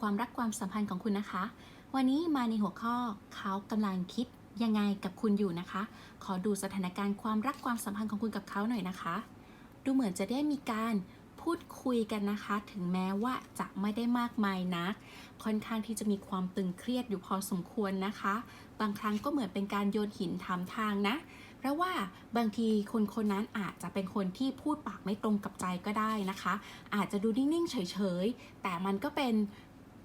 ความรักความสัมพันธ์ของคุณนะคะ วันนี้มาในหัวข้อเขากำลังคิดยังไงกับคุณอยู่นะคะ ขอดูสถานการณ์ความรักความสัมพันธ์ของคุณกับเขาหน่อยนะคะ ดูเหมือนจะได้มีการพูดคุยกันนะคะ ถึงแม้ว่าจะไม่ได้มากมายนัก ค่อนข้างที่จะมีความตึงเครียดอยู่พอสมควรนะคะ บางครั้งก็เหมือนเป็นการโยนหินถามทางนะ เพราะว่าบางทีคนคนนั้นอาจจะเป็นคนที่พูดปากไม่ตรงกับใจก็ได้นะคะ อาจจะดูนิ่งๆเฉยๆ แต่มันก็เป็น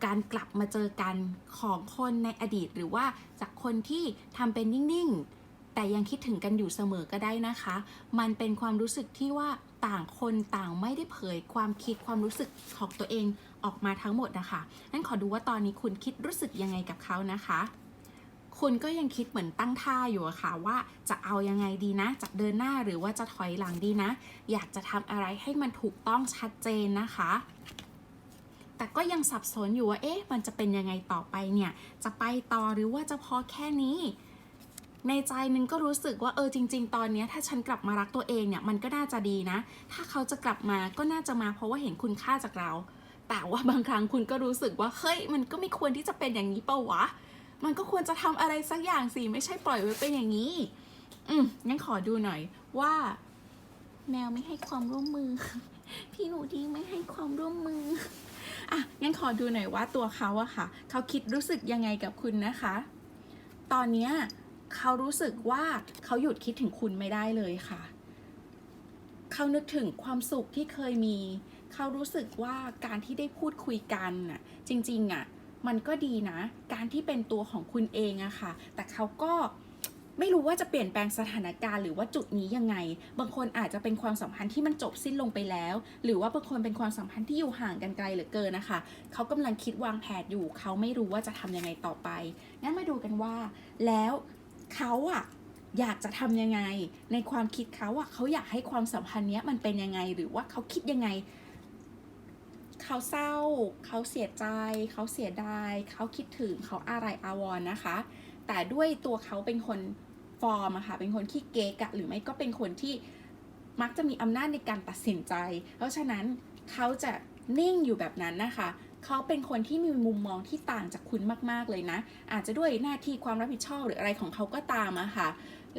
การกลับมาเจอกันของคนในอดีต หรือว่าจากคนที่ทำเป็นนิ่งๆ แต่ยังคิดถึงกันอยู่เสมอก็ได้นะคะ มันเป็นความรู้สึกที่ว่าต่างคนต่างไม่ได้เผยความคิดความรู้สึกของตัวเองออกมาทั้งหมดนะคะงั้นขอดูว่าตอนนี้คุณคิดรู้สึกยังไงกับเขานะคะคุณก็ยังคิดเหมือนตั้งท่าอยู่อะค่ะว่าจะเอายังไงดีนะ จะเดินหน้าหรือว่าจะถอยหลังดีนะ อยากจะทำอะไรให้มันถูกต้องชัดเจนนะคะ แต่ก็ยังสับสนอยู่ว่าเอ๊ะมันจะเป็นยังไงต่อไปเนี่ยจะไปต่อหรือว่าจะพอแค่นี้ ในใจนึงก็รู้สึกว่าเออจริง ๆ ตอนนี้ถ้าฉันกลับมารักตัวเองเนี่ยมันก็น่าจะดีนะ ถ้าเขาจะกลับมาก็น่าจะมาเพราะว่าเห็นคุณค่าจากเรา แต่ว่าบางครั้งคุณก็รู้สึกว่าเฮ้ยมันก็ไม่ควรที่จะเป็นอย่างนี้เปล่าวะมันก็ควรจะทำอะไรสักอย่างสิไม่ใช่ปล่อยไว้เป็นอย่างนี้ อืมงั้นขอดูหน่อยว่า แมวไม่ให้ความร่วมมือ พี่หนูดีไม่ให้ความร่วมมือ อะงั้นขอดูหน่อยว่าตัวเขาอะค่ะ เขาคิดรู้สึกยังไงกับคุณนะคะ ตอนเนี้ยเขารู้สึกว่าเขาหยุดคิดถึงคุณไม่ได้เลยค่ะ เขานึกถึงความสุขที่เคยมี เขารู้สึกว่าการที่ได้พูดคุยกันน่ะจริงๆอะมันก็ดีนะ การที่เป็นตัวของคุณเองอะค่ะ แต่เขาก็ ไม่รู้ว่าจะเปลี่ยนแปลงสถานการณ์หรือว่าจุดนี้ยังไง บางคนอาจจะเป็นความสัมพันธ์ที่มันจบสิ้นลงไปแล้ว หรือว่าบางคนเป็นความสัมพันธ์ที่อยู่ห่างกันไกลเหลือเกินนะคะ เขากำลังคิดวางแผนอยู่ เขาไม่รู้ว่าจะทำยังไงต่อไป งั้นมาดูกันว่า แล้วเขาอะอยากจะทำยังไง ในความคิดเขาอะเขาอยากให้ความสัมพันธ์เนี้ยมันเป็นยังไง หรือว่าเขาคิดยังไงเขาเศร้า เขาเสียใจ เขาเสียดาย เขาคิดถึง เขาอะไรอาวรณ์นะคะ แต่ด้วยตัวเขาเป็นคน ฟอร์มอะค่ะ เป็นคนขี้เก๊กะหรือไม่ก็เป็นคนที่มักจะมีอำนาจในการตัดสินใจ เพราะฉะนั้นเขาจะนิ่งอยู่แบบนั้นนะคะเขาเป็นคนที่มีมุมมองที่ต่างจากคุณมากๆเลยนะ อาจจะด้วยหน้าที่ความรับผิดชอบหรืออะไรของเขาก็ตามอะค่ะ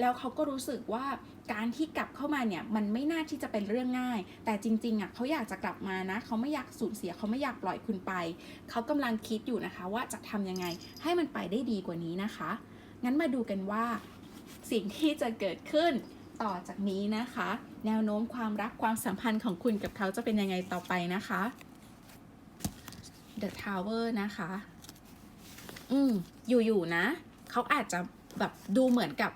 แล้วเขาก็รู้สึกว่าการที่กลับเข้ามาเนี่ยมันไม่น่าที่จะเป็นเรื่องง่าย แต่จริงๆอะเขาอยากจะกลับมานะ เขาไม่อยากสูญเสียเขาไม่อยากปล่อยคุณไป เขากำลังคิดอยู่นะคะว่าจะทำยังไงให้มันไปได้ดีกว่านี้นะคะ งั้นมาดูกันว่า สิ่งที่จะเกิดขึ้นต่อจากนี้นะคะ แนวโน้มความรักความสัมพันธ์ของคุณกับเขาจะเป็นยังไงต่อไปนะคะ The Tower นะคะ อืมอยู่ๆนะ เขาอาจจะแบบดูเหมือนกับ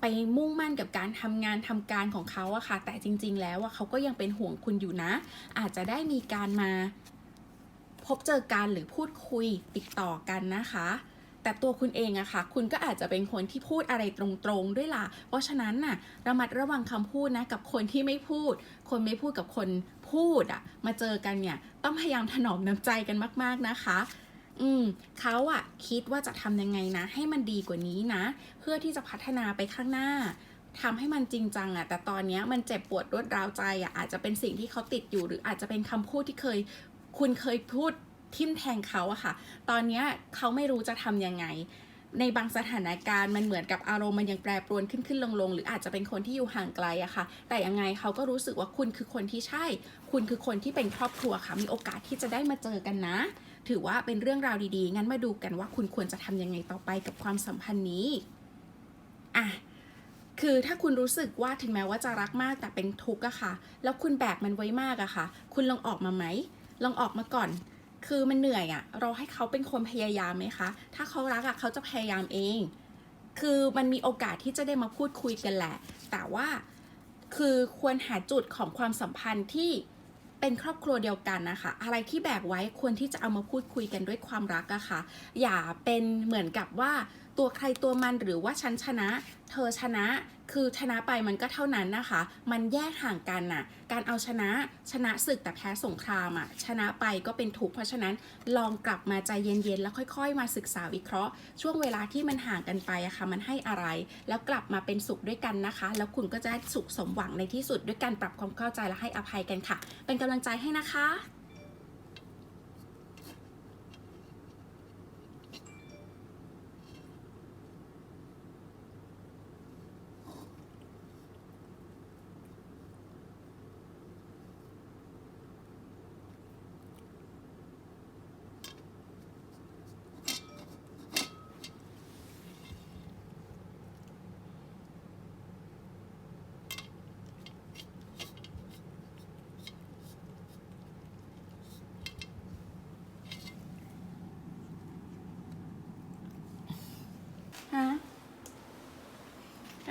ไปมุ่งมั่นกับการทำงานทำการของเขาอะค่ะ แต่จริง ๆ แล้วอะเขาก็ยังเป็นห่วงคุณอยู่นะ อาจจะได้มีการมาพบเจอกันหรือพูดคุยติดต่อกันนะคะ แต่ตัวคุณเองอะค่ะ คุณก็อาจจะเป็นคนที่พูดอะไรตรงๆด้วยล่ะ เพราะฉะนั้นน่ะระมัดระวังคำพูดนะกับคนที่ไม่พูด คนไม่พูดกับคนพูดอะมาเจอกันเนี่ยต้องพยายามถนอมน้ำใจกันมาก ๆนะคะอืมเขาอะคิดว่าจะทำยังไงนะ ให้มันดีกว่านี้นะ เพื่อที่จะพัฒนาไปข้างหน้าทำให้มันจริงจังอะแต่ตอนนี้มันเจ็บปวดรวดร้าวใจอะอาจจะเป็นสิ่งที่เขาติดอยู่ หรืออาจจะเป็นคำพูดที่เคย คุณเคยพูด ทิ่มแทงเขาอะค่ะ ตอนนี้เขาไม่รู้จะทำยังไง ในบางสถานการณ์มันเหมือนกับอารมณ์มันยังแปรปรวนขึ้นขึ้นลงลงหรืออาจจะเป็นคนที่อยู่ห่างไกลอะค่ะ แต่ยังไงเขาก็รู้สึกว่าคุณคือคนที่ใช่ คุณคือคนที่เป็นครอบครัวค่ะ มีโอกาสที่จะได้มาเจอกันนะ ถือว่าเป็นเรื่องราวดีๆ งั้นมาดูกันว่าคุณควรจะทำยังไงต่อไปกับความสัมพันธ์นี้อะคือถ้าคุณรู้สึกว่าถึงแม้ว่าจะรักมากแต่เป็นทุกข์อะค่ะ แล้วคุณแบกมันไว้มากอะค่ะ คุณลองออกมาไหม ลองออกมาก่อน คือมันเหนื่อยอะเราให้เขาเป็นคนพยายามไหมคะ ถ้าเขารักอะเขาจะพยายามเอง คือมันมีโอกาสที่จะได้มาพูดคุยกันแหละ แต่ว่าคือควรหาจุดของความสัมพันธ์ที่เป็นครอบครัวเดียวกันนะคะ อะไรที่แบกไว้ควรที่จะเอามาพูดคุยกันด้วยความรักอะค่ะ อย่าเป็นเหมือนกับว่าตัวใครตัวมันหรือว่าฉันชนะ เธอชนะ คือชนะไปมันก็เท่านั้นนะคะ มันแยกห่างกันน่ะ การเอาชนะชนะศึกแต่แพ้สงครามอะชนะไปก็เป็นทุกข์เพราะฉะนั้นลองกลับมาใจเย็นๆ แล้วค่อยๆ มาศึกษาวิเคราะห์ ช่วงเวลาที่มันห่างกันไปอะค่ะ มันให้อะไร แล้วกลับมาเป็นสุขด้วยกันนะคะ แล้วคุณก็จะสุขสมหวังในที่สุดด้วยการปรับความเข้าใจและให้อภัยกันค่ะ เป็นกำลังใจให้นะคะ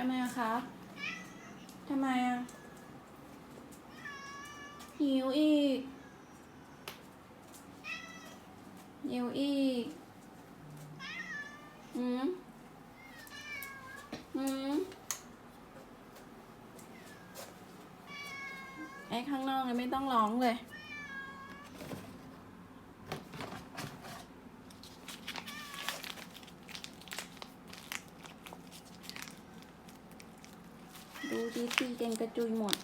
ทำไมอะครับ ทำไมอะหิวอีก หิวอีก อืม อืม ไอ้ข้างนอกเลยไม่ต้องร้องเลย ดูดีซีเกงกระจุยหมด